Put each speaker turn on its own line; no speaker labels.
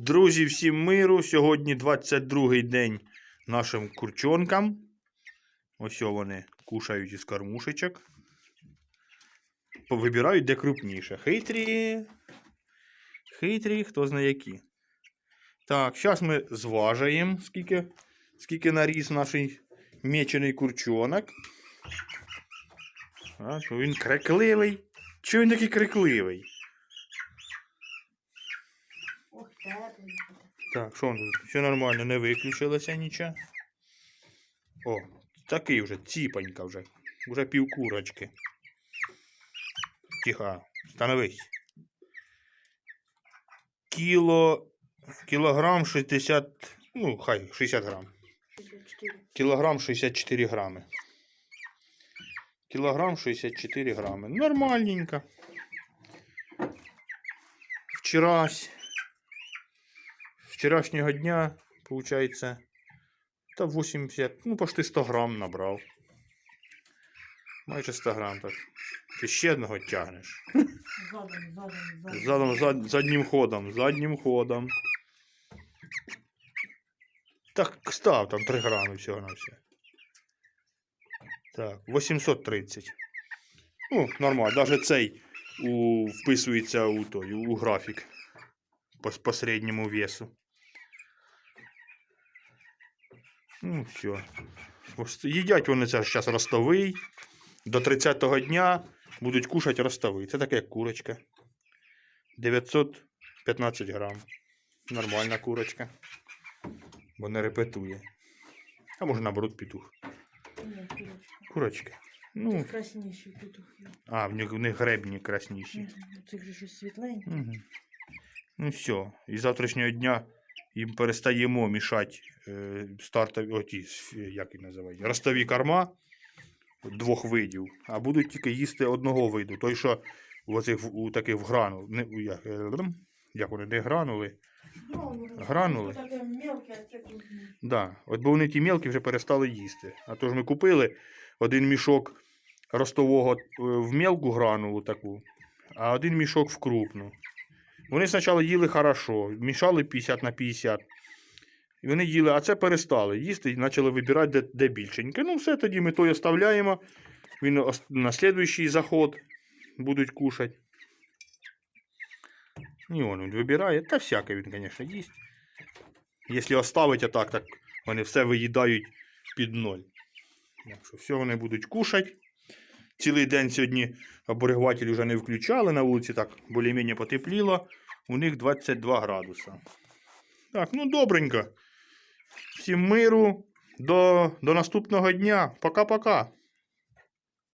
Друзі, всім миру. Сьогодні 22-й день нашим курчонкам. Ось вони кушають із кормушечок. Вибирають де крупніше. Хитрі. Хитрі, хто знає які. Так, зараз ми зважаємо, скільки, скільки наріс наш мечений курчонок. А, що він крикливий. Чого він такий крикливий?
Теплий.
Так, що тут? Все нормально, не виключилося нічого. О, такий вже, ціпанька вже. Вже півкурочки. Тихо, становись. Кіло. Кілограм 60. Ну, хай, 60 грам.
64.
Кілограм 64 грами. Кілограм 64 грами. Нормальненько. Вчорась. Вчорашнього дня, получается, та 80, ну, почти 100 грам набрав. Майже 100 грам так. Ти ще одного тягнеш.
Задом, задом, задом.
Задом, зад, заднім ходом, заднім ходом. Так, став там 3 грами всього на все. Так, 830. Ну, нормально. Даже цей у, вписується у той, у графік. По, по середньому весу. Ну, все. Їдять вони це зараз ростовий. До 30-го дня будуть кушати ростовий. Це таке як курочка. 915 грам. Нормальна курочка. Бо не репетує. А може наоборот петух.
Ні, курочка.
Курочка. Ну,
Тут красніші петухи.
а, в них, в них гребні красніші.
Мгм. Цих же щось світленьке.
Угу. Ну все. І завтрашнього дня їм перестаємо мішати е, стартові, оті, як їх називають, ростові корма двох видів, а будуть тільки їсти одного виду. Той, що у оцих у таких в грану, не, у як, е, як вони, не гранули. Гранули? Да. От бо вони ті мелкі вже перестали їсти. А то ж ми купили один мішок ростового е, в мелку гранулу таку, а один мішок в крупну. Вони спочатку їли хорошо, мішали 50 на 50. І вони їли, а це перестали їсти і почали вибирати, де, де більшеньке. Ну, все, тоді ми той оставляємо. Він на слідуючий заход будуть кушати. І він вибирає. Та всяке він, звісно, їсть. Якщо оставити так, так вони все виїдають під ноль. Так що все вони будуть кушати. Цілий день сьогодні оберегуватель вже не включали на вулиці, так більш-менш потепліло. У них 22 градуса. Так, ну добренько. Всім миру. До, до наступного дня. Пока-пока.